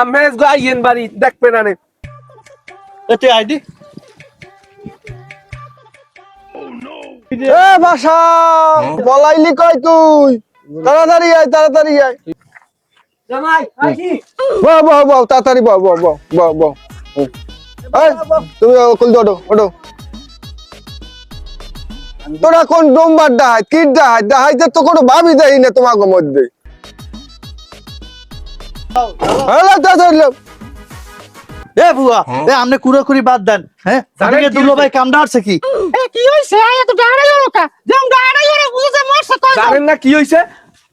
আমেজ গো আইয়েন বাড়ি দেখবে না নে এতে আইডি এ বলাইলি কই তুই? তাড়াতাড়ি আয় তাড়াতাড়ি আয়। জামাই আইছি তাড়াতাড়ি তুমি কুল তোরা কোন ডোমবার ডাহাই তো কোনো ভাবি দেই না তোমাকে মধ্যে। এ বুয়া এ আমনে বাদ দেন হ্যাঁ? জানেন জানেন কি দুলো ভাই হয়েছে? কামটা কি? এ কি হইছে আয় এত ডাড়াই হলো কা। ডাড়াই হলো বুঝে মরছে কই জানেন না কি হইছে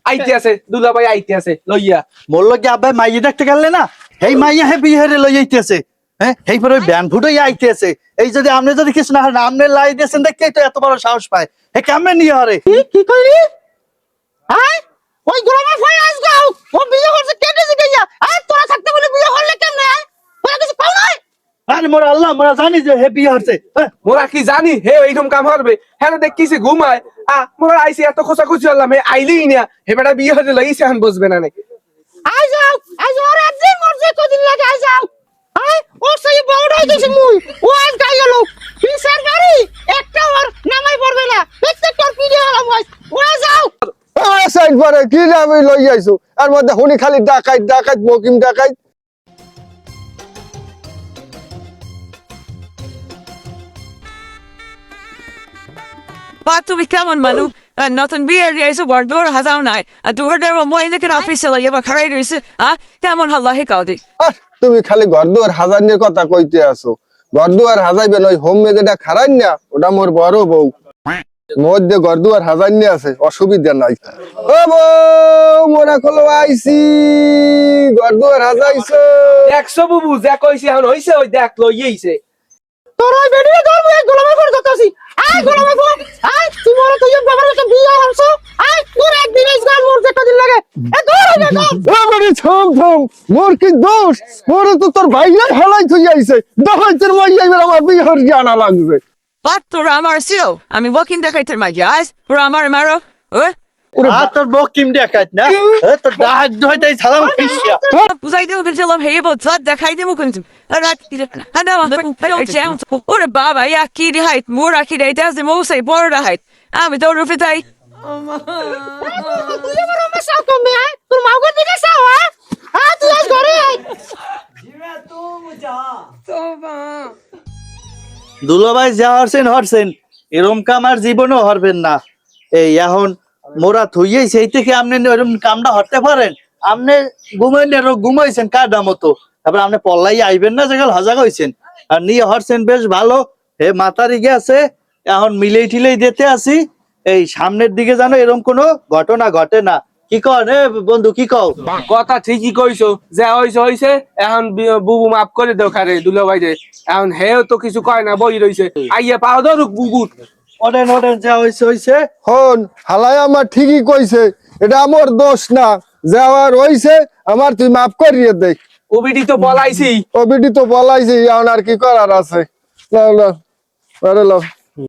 আইতে আছে দুলাভাই আইতে আছে লইয়া। মোর লগে আব্বাই মাইয়ে দেখতে গেলে না এই মাইয়া হে লই আইতেছে হ্যাঁ? এই পরে ওই ব্যান ফুটোই আইতেছে এই যদি আপনি যদি কিছু না হয় আমনে লাই দিয়েছেন দেখে তো এত বড় সাহস পায়। হে কেমনে নিয়ে হরে। কি কি কইলি? আয়! ওই ও বিয়ে করছে কেটে জিতে গিয়া আর তোরা থাকতে বলে বিয়ে করলে কেমনে আয় ওরা কিছু পাও নাই? আরে মোরা আল্লাহ মোরা জানি যে হে বিয়ে হচ্ছে হ্যাঁ? মোরা কি জানি হে এইরকম কাম করবে? হ্যাঁ দেখতেছি ঘুমায়। আ মোরা আইছি এত খোঁচা খুঁচি হলাম হে আইলেই না। হে বেটা বিয়ে হতে লাগিয়েছে এখন বসবে না নাকি? আই যাও আই যাও আর দিন মরছে কদিন লাগে আয় যাও আয় ও সেই বড়াই দিছে মুই ও আজ গাই গেল পিসার গাড়ি একটা ওর নামাই পড়বে না প্রত্যেকটা পিড়ে হলাম ওই ও আয় যাও পরে কি নামে লই আইছো আর মধ্যে হুনি খালি ডাকাইত ডাকাইত Mokim ডাকাইত a word door has on I. A door there will moin the office like you have a creators. Ah, come on, Allah hikadi. আহ, তুমি খালি ঘর দুয়ার হাজার কথা কইতে আসো ঘর দুয়ার হাজাইবেন ওই হোম মেডেটা খারাই না ওটা মোর বড় বউ মধ্যে ঘর দুয়ার হাজার নিয়ে আছে অসুবিধা নাই। ও বউ মোরা খোলো আইসি ঘর দুয়ার হাজাইছো। একশো বুবু যা কইছে এখন হইছে ওই দেখ লইয়েইছে তোর ওই বেডিয়ে ধরবো এই গোলামে করে আয় গোলামে গো আয় তুই মরে তুই বাবার কাছে বিয়ে হলছো আয় তোর একদিন এই মরতে কদিন লাগে। এ দূর হয়ে যা এবারে থাম থাম। মোর কি দোষ? মোরে তো তোর ভাইয়া হেলাই থই আইছে। দহাইতের মাইয়া এবার আমার বিহার জানা লাগবে। What to Ramar Seal? I mean, walking the kite my guys. Ramar Maro. Eh? আর তোর বউ কিম দেখাত না তোর ডাহাত দইটাই সালাম খিসিয়া. I know I'm very down. Or a baba, yeah, kitty height, more a kitty, that's the most I border height. I'm a daughter of it. I. তুই তোর মাগো দুলো ভাই যা হরছেন হরছেন। এরম কাম আর জীবনও হরবেন না। এই এখন মোরা থইয়েই সেই থেকে আপনি এরম কামটা হরতে পারেন। আপনি ঘুমাইন ঘুমাইছেন কাটা মতো। তারপর আপনি পল্লাই আইবেন না যেগুলো হজা হয়েছেন আর নিয়ে হরছেন বেশ ভালো। হে মাতারি গেছে, এখন মিলেই টিলেই দিতে আসি। এই সামনের দিকে যেন এরম কোনো ঘটনা ঘটে না। কি কন? এ বন্ধু কি কও? কথা ঠিকই কইছো। যা হইছে হইছে। এখন বুবু মাফ করে দেও খারে দুলাভাই রে এখন হেও তো কিছু কয় না বই রইছে। আইয়া পাও ধরুক বুবু। ওডেন ওডেন যা হয়েছে হয়েছে হন হালাই আমার ঠিকই কইছে। এটা আমার দোষ না। যে যাওয়ার হইছে আমার তুই মাফ করিয়ে দে ওবিডি তো বলাইছি। ও বিটি তো বলাইছে এখন আর কি করার আছে? লাও লাও আরে লাও